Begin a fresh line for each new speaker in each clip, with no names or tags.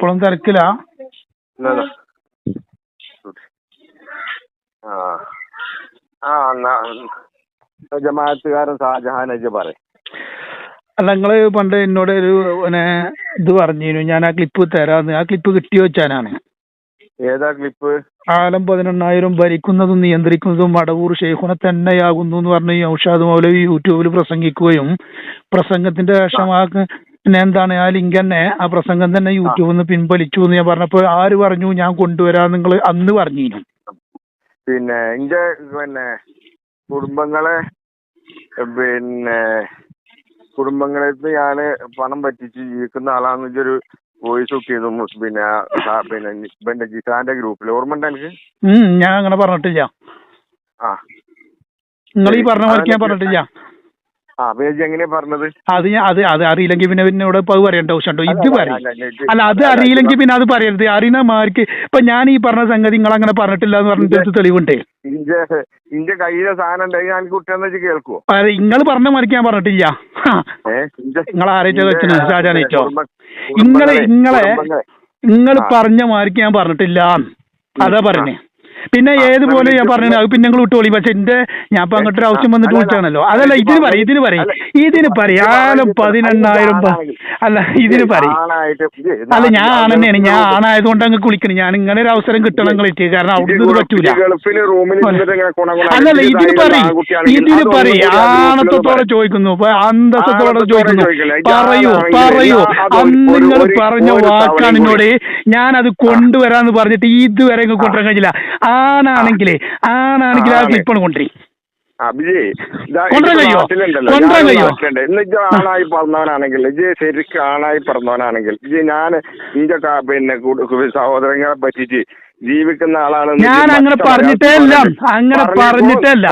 ഇപ്പോഴും തിരക്കിലാ.
എന്നാ, എന്നാ. ആ. ജമാഅത്തുകാരൻ ഷാജഹാൻ അജ്
അല്ല നിങ്ങൾ പണ്ട് എന്നോട് ഒരു പിന്നെ ഇത് പറഞ്ഞിരുന്നു. ഞാൻ ആ ക്ലിപ്പ് തരാന്ന്. ആ ക്ലിപ്പ് കിട്ടി വെച്ചാനാണ്.
ഏതാ ക്ലിപ്പ്
ആലം പതിനെണ്ണായിരം ഭരിക്കുന്നതും നിയന്ത്രിക്കുന്നതും മടവൂർ ഷെയ്ഖുനെ തന്നെയാകുന്നു എന്ന് പറഞ്ഞ് ഔഷാദ് മൗലവി യൂട്യൂബിൽ പ്രസംഗിക്കുകയും പ്രസംഗത്തിന്റെ ശേഷം ആ പിന്നെ എന്താണ് ആ ലിങ്ക് തന്നെ ആ പ്രസംഗം തന്നെ യൂട്യൂബിൽ നിന്ന് പിൻവലിച്ചു എന്ന് ഞാൻ പറഞ്ഞപ്പോൾ ആര് പറഞ്ഞു ഞാൻ കൊണ്ടുവരാൻ നിങ്ങൾ അന്ന് പറഞ്ഞു
പിന്നെ എന്റെ പിന്നെ കുടുംബങ്ങളെ പിന്നെ കുടുംബങ്ങളെ ഞാൻ പണം പറ്റിച്ച് ജീവിക്കുന്ന ആളാന്ന് വെച്ചൊരു വോയിസ് ഒക്കെ ചെയ്തു. പിന്നെ പിന്നെ പിന്നെ ജിസാന്റെ ഗ്രൂപ്പിൽ ഓർമ്മ ഉണ്ട് എനിക്ക്
ഞാൻ അങ്ങനെ പറഞ്ഞിട്ടില്ല.
ആ.
നിങ്ങൾ ഈ പറഞ്ഞ പോലെ ഞാൻ പറഞ്ഞിട്ടില്ല
ആ പേജ് എങ്ങനെയാ പറഞ്ഞത്
അത് ഞാൻ അത് അത് അറിയില്ലെങ്കിൽ പിന്നെ എന്നോട് ഇപ്പൊ അത് പറയണ്ട ആവശ്യമുണ്ടോ? ഇത് പറയും.
അല്ല,
അത് അറിയില്ലെങ്കിൽ പിന്നെ അത് പറയരുത്. അറിയുന്ന മാർക്ക് ഇപ്പൊ ഞാൻ ഈ പറഞ്ഞ സംഗതി നിങ്ങൾ അങ്ങനെ പറഞ്ഞിട്ടില്ല എന്ന് പറഞ്ഞിട്ട് തെളിവുണ്ടേ?
അതെ ഇന്റെ ഇന്റെ കയ്യിലെ സാധനം ഉണ്ടെങ്കിൽ ഞാൻ കുട്ടിയെന്ന് വെച്ച് കേൾക്കുവോ?
നിങ്ങൾ പറഞ്ഞ മാർക്ക് ഞാൻ പറഞ്ഞിട്ടില്ല. നിങ്ങൾ ആരേറ്റോ വെച്ചിന് ഷാജാനേറ്റോ
നിങ്ങളെ
ഇങ്ങളെ ഇങ്ങളെ നിങ്ങൾ പറഞ്ഞ മാർക്ക് ഞാൻ പറഞ്ഞിട്ടില്ല. അതാ. പറഞ്ഞേ. പിന്നെ
ഏത്
ഏതുപോലെ ഞാൻ
പറഞ്ഞത്
പറഞ്ഞു അത് പിന്നെ നിങ്ങൾ വിട്ടോളി പക്ഷെ എന്റെ ഞാൻ ഇപ്പൊ അങ്ങോട്ട് ഒരു ആവശ്യം വന്നിട്ട് വിളിച്ചാണല്ലോ അതല്ല
ഇത്
ഇതിന് പറയും ഇതിന് പറയും. ഇതിന്
പറയാലും
പതിനെണ്ണായിരം അല്ല ഇതിന് പറയും. അല്ല ഞാൻ ആണെന്നെയാണ് ഞാൻ
ആണായത്
ആണായതുകൊണ്ട് അങ്ങ് കുളിക്കണം. ഞാൻ ഇങ്ങനെ ഒരു അവസരം കിട്ടണം കളിച്ച് കാരണം അവിടുന്ന് ഇത് പറ്റൂല. അല്ലല്ല ഇതിന് പറയും. ഇതിന് പറയും. ആണത്തോടെ ചോദിക്കുന്നു. അന്തസ്സത്തോടെ ചോദിക്കുന്നു. പറയൂ പറയൂ.
ഞാൻ
അന്ന് നിങ്ങൾ പറഞ്ഞ വാക്കാണ് എന്നോട്
കൂടി.
ഞാനത് കൊണ്ടുവരാന്ന് പറഞ്ഞിട്ട് ഇതുവരെ കൊണ്ടുവരാൻ കഴിഞ്ഞില്ല. ആണാണെങ്കിലേ ആണാണെങ്കിൽ ആ
ക്ലിപ്പ്
ക്ലിപ്പാണ് കൊണ്ടുവരും?
നാട്ടിലുണ്ടല്ലോ, ഇന്ന് ഇജ്ജ് ആണായി പറഞ്ഞവനാണെങ്കിൽ ഇജ്ജ് ശരിക്കും ആണായി പറഞ്ഞവനാണെങ്കിൽ ഇജ്ജ് ഞാൻ ഇന്റെ പിന്നെ സഹോദരങ്ങളെ പറ്റിച്ച് ജീവിക്കുന്ന ആളാണ്
ഞാൻ അങ്ങനെ പറഞ്ഞിട്ടേ അല്ല അങ്ങനെ പറഞ്ഞിട്ടേ ഇല്ല.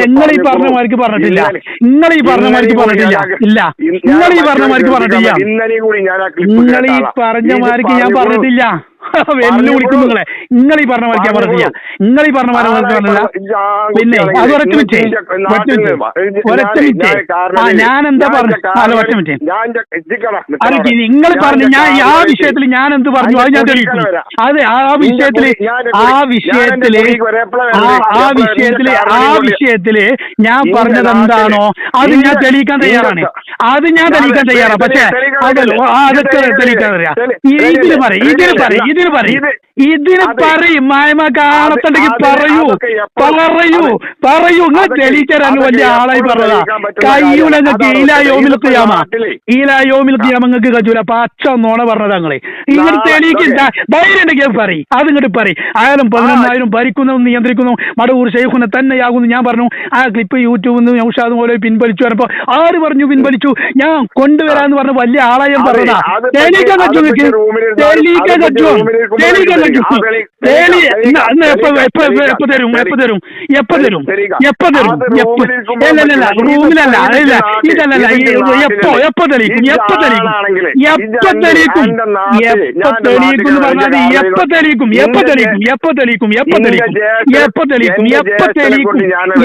നിങ്ങൾ ഈ പറഞ്ഞ മാർക്ക് പറഞ്ഞിട്ടില്ല. നിങ്ങൾ ഈ പറഞ്ഞ മാർക്ക് പറഞ്ഞിട്ടില്ല. ഇല്ല. നിങ്ങൾ ഈ പറഞ്ഞ മാർക്ക് പറഞ്ഞിട്ടില്ല.
ഇന്നലെയും കൂടി ഞാൻ
നിങ്ങൾ ഈ
കേട്ട
പറഞ്ഞ മാർക്ക് ഞാൻ പറഞ്ഞിട്ടില്ല. വെല്ലു വിളിക്കും നിങ്ങളെ. നിങ്ങൾ ഈ പറഞ്ഞ മാറ്റിയാ പറഞ്ഞില്ല. നിങ്ങൾ ഈ പറഞ്ഞ
മാറ്റി
പറഞ്ഞില്ല. പിന്നെ അത് ഒരൊറ്റ
മിറ്റേ
മിനിറ്റ്. ഒരൊറ്റ മിനിറ്റ്. ആ ഞാൻ എന്താ പറഞ്ഞു അല്ല ഒറ്റ
മിറ്റേ
മിനിറ്റ്
ഇജ്ജിക്കടാ,
നിങ്ങൾ പറഞ്ഞു ഞാൻ ആ വിഷയത്തിൽ ഞാൻ എന്ത് പറഞ്ഞു? അത് ഞാൻ തെളിയിക്കും. അതെ ആ
വിഷയത്തിൽ
ആ
വിഷയത്തിൽ വിഷയത്തിൽ
ആ
വിഷയത്തിൽ
ആ വിഷയത്തിൽ ഞാൻ പറഞ്ഞത് എന്താണോ? അത് ഞാൻ തെളിയിക്കാൻ തയ്യാറാണ്. അത് ഞാൻ തെളിയിക്കാൻ
തെളി-
തയ്യാറാണ്. പക്ഷേ അതല്ല അതൊക്കെ
തെളിയിക്കാൻ
തെളിയിക്കാൻ
ഇതിൽ
പറയാം
ഇതിൽ
പറയും ഇതിന് പറയും. ഇതിന് പറയും. മായ്മ കാണത്തുണ്ടെങ്കിൽ പറയൂ. പറയൂ. പറയൂ. നിങ്ങൾ തെളിയിക്കാൻ വലിയ ആളായി പറഞ്ഞതാ.
കയ്യൂല നിങ്ങൾക്ക്
കയ്യൂലങ്ങക്ക്
കാര്യമാണ്.
ഈലായോമിൽ ചെയ്യാമ
നിങ്ങൾക്ക്
ഈലായോമിൽ പച്ച നോണ പറഞ്ഞതാ നിങ്ങളെ ഇങ്ങോട്ട് തെളിയിക്കും ധൈര്യം ഉണ്ടെങ്കിൽ പറയും. അത് ഇങ്ങോട്ട് പറയും ആയാലും പതിനൊന്നായിരം ഭരിക്കുന്നതും നിയന്ത്രിക്കുന്നു. മടവൂർ ഷെയ്ഖുനെ തന്നെയാകുന്നു ഞാൻ പറഞ്ഞു. ആ ക്ലിപ്പ് യൂട്യൂബിൽ നിന്ന് ഔഷാദ് പോലെ പിൻവലിച്ചു വരപ്പോ ആര് പറഞ്ഞു പിൻവലിച്ചു? ഞാൻ കൊണ്ടുവരാന്ന് പറഞ്ഞ വലിയ ആളായി പറഞ്ഞതാ. തെളിയിക്കാൻ
പറ്റി-
പറ്റുമോ തെളിയിക്കാൻ പറ്റുമോ
തെളിയിക്കാം. തെളിയിക്കാം,
എപ്പോ
തെളിയിക്കാം, തെളിയിക്കാം,
തരും? എപ്പോ തരും? എപ്പോ തരും?
തെളിയിക്കാം.
എപ്പോ തരും?
അല്ലല്ല.
റൂമിലല്ല
അല്ല
ഇതല്ലല്ല എപ്പോ? എപ്പോ തെളിയിക്കും? എപ്പോ തെളിയിക്കും? എപ്പോ തെളിയിക്കും? എപ്പോ തെളിയിക്കും എന്ന് പറഞ്ഞാൽ എപ്പോ തെളിയിക്കും? എപ്പോ തെളിയിക്കും? എപ്പോ തെളിയിക്കും? എപ്പോ തെളിയിക്കും? എപ്പോ തെളിയിക്കും? എപ്പോ തെളിയിക്കും.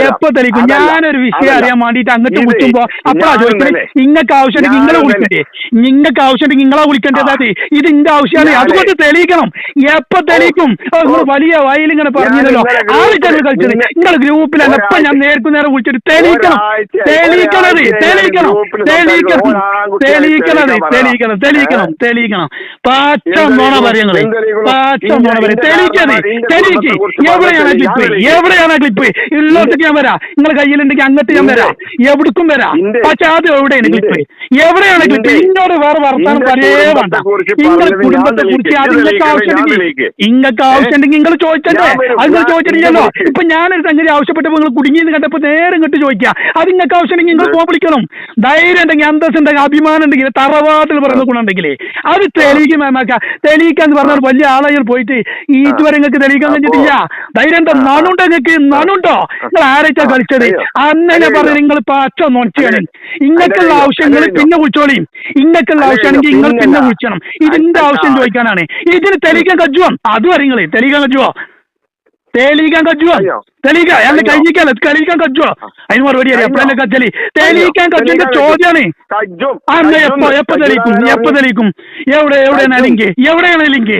എപ്പോ തെളിയിക്കും? ഞാനൊരു വിഷയം അറിയാൻ വേണ്ടിയിട്ട് അങ്ങോട്ട് വിളിക്കുമ്പോ അപ്പഴാ ചോദിക്കുന്നത് നിങ്ങൾക്ക് ആവശ്യമുണ്ടെങ്കിൽ നിങ്ങളെ വിളിക്കണ്ടേ? നിങ്ങൾക്ക് ആവശ്യമുണ്ടെങ്കിൽ നിങ്ങളെ വിളിക്കേണ്ടതാ ഇത്? ഇന്റെ ആവശ്യമാണ്
അതുകൊണ്ട്
അതുകൊണ്ട് തെളിയിക്കണം എപ്പൊ തെളിയിക്കും? നിങ്ങൾ വലിയ വയലിങ്ങനെ പറഞ്ഞില്ലല്ലോ.
ഗ്രൂപ്പിൽ-
കളിച്ചത്?
നിങ്ങൾ
നിങ്ങളെ എപ്പൊ ഞാൻ നേർക്കു നേരം വിളിച്ചിട്ട് തെളിയിക്കണം. തെളിയിക്കണത് തെളിയിക്കണം. തെളിയിക്കണം. തെളിയിക്കണത് തെളിയിക്കണം. തെളിയിക്കണം തെളിയിക്കണം. പാച്ച
നോണ പറയങ്ങൾ
പാച്ച നോണ പറയും തെളിയിക്കത് തെളിയിക്ക്. എവിടെയാണ് ക്ലിപ്പ്? എവിടെയാണ് ക്ലിപ്പ്? ഇള്ളോട്ടേക്ക് ഞാൻ വരാം. നിങ്ങൾ കയ്യിലുണ്ടെങ്കിൽ അങ്ങോട്ട് ഞാൻ വരാം. എവിടേക്കും വരാം. പക്ഷെ അത് എവിടെയാണ് ക്ലിപ്പ്? എവിടെയാണ് ക്ലിപ്പ്?
ഇങ്ങോട്ട്
ഇന്നോട് വേറെ വർത്താനം പറയേ വേണ്ട.
കുടുംബത്തെക്കുറിച്ച്
നിങ്ങളെ
പറഞ്ഞത് ഞാൻ
കുടുംബത്തെ കുറിച്ച്
തെളിയിക്കും. ഇത്
നിങ്ങൾക്ക് ആവശ്യമുണ്ടെങ്കിൽ. നിങ്ങൾക്ക് ആവശ്യമുണ്ടെങ്കിൽ നിങ്ങൾ
വരും.
അത് നിങ്ങൾ ചോദിച്ചിട്ടില്ലല്ലോ. ഇപ്പൊ ഞാനൊരു സംഗതി ആവശ്യപ്പെട്ടപ്പോൾ നിങ്ങൾ കുടുങ്ങിയെന്ന് കണ്ടപ്പോ നേരെ ഇങ്ങോട്ട് ചോദിക്കുക. അത് നിങ്ങൾക്ക് ആവശ്യമുണ്ടെങ്കിൽ നിങ്ങൾ ഫോൺ വിളിക്കണം ധൈര്യം ഉണ്ടെങ്കിൽ അന്തസ് ഉണ്ടെങ്കിൽ അഭിമാനം ഉണ്ടെങ്കിൽ തറവാട്ടിൽ പറയുന്ന ഗുണമുണ്ടെങ്കിൽ അത് തെളിയിക്കും മേമാക്ക തെളിയിക്കാന്ന് പറഞ്ഞാൽ വലിയ ആളായി പോയിട്ട് ഈ ഇതുവരെ നിങ്ങൾക്ക് തെളിയിക്കാൻ കഴിഞ്ഞിട്ടില്ല. ധൈര്യം എന്താ. നണുണ്ടോ നിങ്ങൾക്ക്? നണുണ്ടോ നിങ്ങൾ ആരൊക്കെ കളിച്ചത്. അന്നെ
അയ്യോ.
നിങ്ങൾ പച്ച നോക്കിയാണ്.
ഇങ്ങനെയുള്ള
ഇങ്ങക്കുള്ള. ആവശ്യങ്ങൾ പിന്നെ വിളിച്ചോളിയും ഇങ്ങക്കുള്ള
അയ്യോ.
ആവശ്യമാണെങ്കിൽ നിങ്ങൾ പിന്നെ വിളിച്ചണം. ഇതിന്റെ ആവശ്യം ചോദിക്കാനാണ്. ഇതിന് തെളിയിക്കാൻ കജുവോ അതും അറിയങ്ങളെ. തെളിയിക്കാൻ കജുവോ തെളിയിക്കാൻ കജുവോ
തെളിയിക്കാ
തെളിയിക്കാൻ
കഴിയിക്കാൻ
കഴിഞ്ഞിക്കല്ല തെളിയിക്കാൻ കജുവോ അതിന് മറുപടി അറിയാം? എപ്പോഴല്ലേ കച്ചലി തെളിയിക്കാൻ കജു എന്റെ ചോദ്യമാണ് എന്നാ
കജ്ജും.
എപ്പോ എപ്പോ തെളിയിക്കും? എപ്പോ തെളിയിക്കും? എവിടെ എവിടെയാണ്. ലിങ്ക്? എവിടെയാണ് ലിങ്ക്.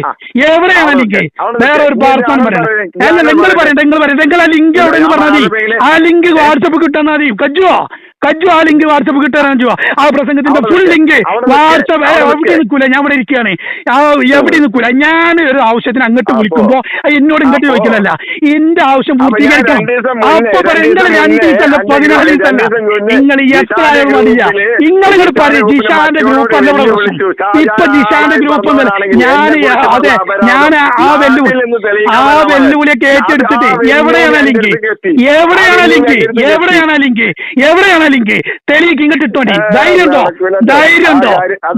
എവിടെയാണ് ലിങ്ക്? വേറെ ഒരു പാർട്ടാണ്
പറയുന്നത്
അല്ല നിങ്ങൾ. പറയണ്ട നിങ്ങൾ പറയണ്ട. നിങ്ങൾ ആ ലിങ്ക് എവിടെ പറഞ്ഞാൽ മതി. ആ ലിങ്ക് വാട്സപ്പ് കിട്ടാൻ മതി. കജുവോ കജു ആ ലിങ്ക് വാട്സപ്പ് കിട്ടാൻ കജുവോ ആ പ്രസംഗത്തിന്റെ ഫുൾ. ലിങ്ക് വാട്സപ്പ് എവിടെ
നിൽക്ക്.
നിൽക്കൂല? ഞാൻ ഇവിടെ ഇരിക്കുകയാണ്. ആ എവിടെ നിൽക്കൂല? ഞാൻ ഒരു ആവശ്യത്തിന് അങ്ങോട്ട് വിളിക്കുമ്പോ എന്നോട് ഇങ്ങോട്ട് ചോദിക്കുന്നല്ല എന്റെ ആവശ്യം പൂർത്തീകരിക്കണം അപ്പൊ നിങ്ങൾ രണ്ട് ദിവസമല്ല പതിനാല് ദിവസമല്ല. നിങ്ങൾ എത്ര ആയാലും മതിയ നിങ്ങൾ ഇങ്ങോട്ട് പറയും. ജിഷാന്റെ ഗ്രൂപ്പ് അല്ല പ്രശ്നം ഇപ്പൊ ജിഷാന്റെ ഗ്രൂപ്പ് ഞാൻ അതെ ഞാൻ ആ
വെല്ലുവിളി
ആ. വെല്ലുവിളിയൊക്കെ ഏറ്റെടുത്തിട്ട് എവിടെയാണ് ലിങ്ക്? എവിടെയാണ് ലിങ്ക്? എവിടെയാണ് ലിങ്ക്? എവിടെയാണ് ലിങ്ക്. തെളിയിക്ക് ഇങ്ങോട്ട് ഇട്ടോണ്ടി ധൈര്യം ഉണ്ടോ. ധൈര്യം ഉണ്ടോ.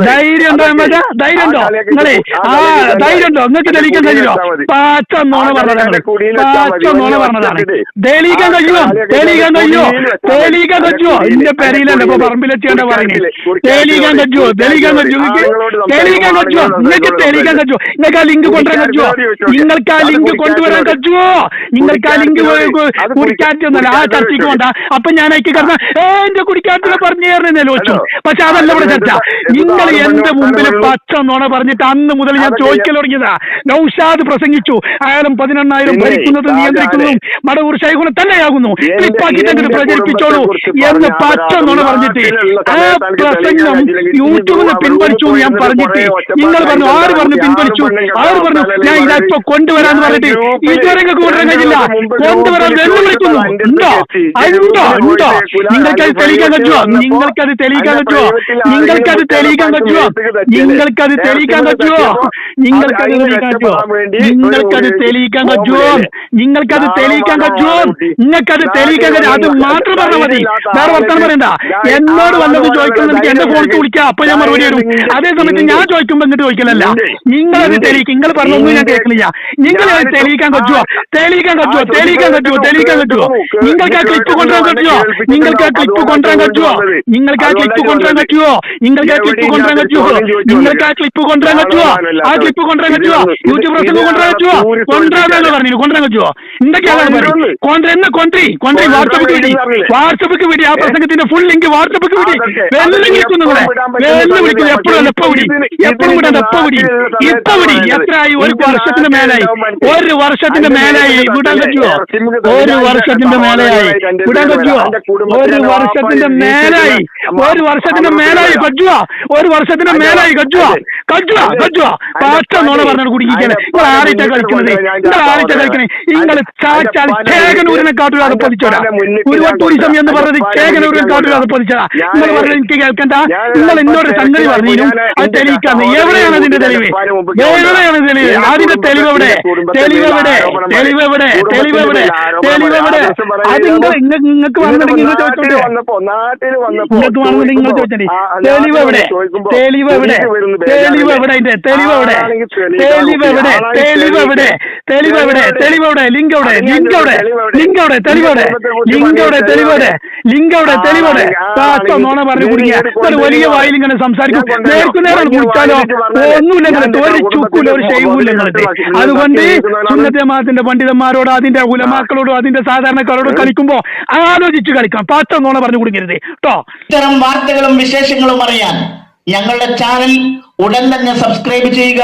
ധൈര്യം ഉണ്ടോ? എന്നുവെച്ചാ ധൈര്യം ഉണ്ടോ? നിങ്ങളെ
ആ
ധൈര്യം ഉണ്ടോ? നിങ്ങൾക്ക് തെളിയിക്കാൻ കഴിയുമോ? പാച്ച
നോണ
പറഞ്ഞതാണ്. പാച്ച
നോണ
പറഞ്ഞതാണ്. തെളിയിക്കാൻ കഴിയുമോ? തെളിയിക്കാൻ കഴിയുമോ. തെളിയിക്കാൻ കഴിയുമോ? എന്റെ പെരയിലല്ല ഇപ്പൊ പറമ്പിലെത്തിയാണ്ടാ പറയുന്നത്
കുടിക്കാറ്റിൽ
തെളിയിക്കാൻ കഴിയുമോ? തെളിയിക്കാൻ കഴിയുമോ? തെളിയിക്കാൻ കഴിയുമോ? നിങ്ങൾക്ക് തെളിയിക്കാൻ കഴിയുമോ? നിങ്ങൾക്ക് ആ ലിങ്ക് കൊണ്ടുവരാൻ കഴിയുമോ? നിങ്ങൾക്ക് ആ ലിങ്ക് കൊണ്ടുവരാൻ കഴിയുമോ? നിങ്ങൾക്ക് ആ ലിങ്ക് കുറിക്കാറ്റൊന്നല്ല ആ ചർച്ചയ്ക്ക് വേണ്ട അപ്പൊ ഞാൻ അയക്കി കാരണം ഏ എന്റെ കുടിക്കാൻ പറഞ്ഞു ചോദിച്ചു പക്ഷെ അതല്ല ഇവിടെ ചർച്ച. നിങ്ങൾ എന്റെ മുമ്പിൽ പച്ച നോണ പറഞ്ഞിട്ട് അന്ന് മുതൽ ഞാൻ ചോദിക്കൽ തുടങ്ങിയതാ. നൌഷാദ് പ്രസംഗിച്ചു. അയാളും പതിനെണ്ണായിരം ഭരിക്കുന്നത് നിയന്ത്രിക്കുന്നു നിയന്ത്രിക്കുന്നതും മടവൂർ ശൈഖുന തന്നെയാകുന്നു. ക്ലിപ്പാക്കി തന്നെ പ്രചരിപ്പിച്ചോളൂ എന്ന് പച്ച നോണ പറഞ്ഞിട്ട്. ആ പ്രസംഗം യൂട്യൂബിൽ പിൻവലിച്ചു ഞാൻ പറഞ്ഞിട്ട്. നിങ്ങൾ പറഞ്ഞു ആര് പറഞ്ഞു. പിൻവലിച്ചു?
ആര്
പറഞ്ഞു? ഞാൻ ഇതാ കൊണ്ടുവരാന്ന് പറഞ്ഞിട്ട് ഇതുവരെ നിങ്ങൾക്ക് കൊണ്ടുവരാൻ കഴിഞ്ഞില്ല കൊണ്ടുവരാൻ വെല്ലുവിളിക്കുന്നു. ഉണ്ടോ? അതുണ്ടോ ഉണ്ടോ?
ചോദിച്ചേക്കൂല.
തെളിയിക്കാൻ പറ്റുമോ
നിങ്ങൾക്ക്
നിങ്ങൾക്കത് തെളിയിക്കാൻ പറ്റുമോ
നിങ്ങൾക്ക്
നിങ്ങൾക്കത്
ആരെങ്കിലും
തെളിയിക്കാൻ പറ്റുമോ
നിങ്ങൾക്ക്
നിങ്ങൾക്കത് തെളിയിക്കാൻ പറ്റുമോ നിങ്ങൾക്കത്
അത്
തെളിയിക്കാൻ പറ്റുമോ
നിങ്ങൾക്ക് അത്
നിങ്ങൾക്കത് തെളിയിക്കാൻ പറ്റുമോ
നിങ്ങൾക്ക്
നിങ്ങൾക്കത് തെളിയിക്കാൻ പറ്റുമോ നിങ്ങൾക്കത് തെളിയിക്കാൻ കഴിയും അത് മാത്രം പറഞ്ഞാൽ മതി. വേറെ വർത്തമാനം പറയണ്ട. എന്നോട് വന്നത് ചോദിക്കുന്നുണ്ടെങ്കിൽ എന്റെ ഫോണിൽ വിളിക്കാം. അപ്പൊ ഞാൻ മറുപടി വരും അതേ സമയത്ത് ഞാൻ ചോദിക്കുമ്പോ എന്നിട്ട് ചോദിക്കലല്ല. നിങ്ങളത് തെളിയിക്കും. നിങ്ങൾ പറഞ്ഞൊന്നും ഞാൻ കേൾക്കില്ല നിങ്ങൾ അത് തെളിയിക്കാൻ പറ്റുമോ തെളിയിക്കാൻ പറ്റുമോ തെളിയിക്കാൻ പറ്റുമോ തെളിയിക്കാൻ പറ്റുമോ നിങ്ങൾക്ക് ആ ക്ലിപ്പ് കൊണ്ടുവരാൻ പറ്റുമോ നിങ്ങൾക്ക് ആ ക്ലിപ്പ് കൊണ്ടുവരാൻ പറ്റുമോ നിങ്ങൾക്ക് ആ ക്ലിപ്പ് കൊണ്ടുവരാൻ പറ്റുമോ നിങ്ങൾക്ക് ആ ക്ലിപ്പ് കൊണ്ടുവരാൻ പറ്റുമോ നിങ്ങൾക്ക് ആ ക്ലിപ്പ് കൊണ്ടുവരാൻ പറ്റുമോ ആ ക്ലിപ്പ് കൊണ്ടുവരാൻ പറ്റുമോ യൂട്യൂബ് പ്രസംഗം കൊണ്ടുവരാൻ പറ്റുമോ കൊണ്ടുവരാൻ പറഞ്ഞു കൊണ്ടുവരാൻ പറ്റുമോ എന്തൊക്കെയാണ് കൊണ്ട എന്ന് കൊണ്ടി കൊണ്ടി വാട്സപ്പിക്ക് വിടി. വാട്സപ്പിക്ക് വിടി. ആ പ്രസംഗത്തിന്റെ ഫുൾ ലിങ്ക് വാട്സപ്പിക്ക് വിടി. വെല്ലുവിളിക്കും നിങ്ങളെ വെല്ലുവിളിക്കും എപ്പോഴും എപ്പോ വിടി? എപ്പോഴും എപ്പോ വിടി? ഇപ്പൊ വിടി. എത്രയായി ഒരു വർഷത്തിന്റെ മേലായി. ഒരു വർഷത്തിന്റെ മേലായി. വിടാൻ പറ്റുമോ ഒരു വർഷത്തിന്റെ മേലായി. വിടാൻ പറ്റുമോ ഒരു വർഷത്തിന്റെ മേലായി. ഒരു വർഷത്തിന്റെ മേലായി കജുവ. ഒരു വർഷത്തിന്റെ മേലായി കജുവ. കജുവ കജുവ. പാറ്റ നോണ പറഞ്ഞ കുടിക്കാണ് നിങ്ങൾ ആറിച്ച കളിക്കുന്നത്? നിങ്ങൾ ആറിച്ച കളിക്കണേ? നിങ്ങൾ ചാച്ചാൽ ചേകനൂരിനെ കാട്ടുകാതെ പതിച്ചോടാ. ഒരു ടൂറിസം എന്ന് പറഞ്ഞത് ചേകനൂരിനെ കാട്ടുകാതെ പതിച്ചോടാ നിങ്ങൾ പറഞ്ഞത് എനിക്ക് കേൾക്കണ്ട. നിങ്ങൾ എന്നോട് സംഗതി പറഞ്ഞു അത് തെളിയിക്കാന്ന് എവിടെയാണ് അതിന്റെ തെളിവ്? എവിടെയാണ് തെളിവ്? അതിന്റെ തെളിവ് എവിടെ? തെളിവ് എവിടെ? തെളിവ് എവിടെ? തെളിവ് എവിടെ? തെളിവ് എവിടെ? അത് നിങ്ങൾ നിങ്ങൾക്ക് വന്നിട്ടുണ്ടെങ്കിൽ നിങ്ങൾ ചോദിച്ചോട്ടെ
വന്നപ്പോ നാട്ടിൽ വന്നപ്പോ
ചോദിച്ചോട്ടെ തെളിവ് എവിടെ? തെളിവ് എവിടെ? തെളിവ് എവിടെ തെളിവ് എവിടെ? തെളിവ് എവിടെ? തെളിവ് എവിടെ? തെളിവ് എവിടെ? തെളിവ് എവിടെ? ലിങ്ക് എവിടെ? ലിങ്ക് എവിടെ? ലിങ്ക് എവിടെ? തെളിവ് ലിങ്ക് എവിടെ? തെളിവ് ലിങ്ക് എവിടെ? തെളിവ് എവിടെ? നോണ പറഞ്ഞു കുടിക്കുക. ഒരു വലിയ വായിൽ ഇങ്ങനെ സംസാരിക്കും. നേർക്കുനേരം കുടിച്ചാലോ? ഒന്നുമില്ല ഒരു ചുക്കൂല ഒരു ഷെയ്വുമില്ല നിങ്ങളിട്ട് അതുകൊണ്ട് സുന്നത്തെ മാസത്തിന്റെ പണ്ഡിതന്മാരോട് അതിന്റെ ഉലമാക്കളോടും അതിന്റെ സാധാരണക്കാരോടും കളിക്കുമ്പോ ആലോചിച്ച് കളിക്കാം പാത്ത നോണ പറഞ്ഞു കുടിക്കരുത്. കേട്ടോ
ഇത്തരം വാർത്തകളും വിശേഷങ്ങളും അറിയാൻ ഞങ്ങളുടെ ചാനൽ ഉടൻ തന്നെ സബ്സ്ക്രൈബ് ചെയ്യുക.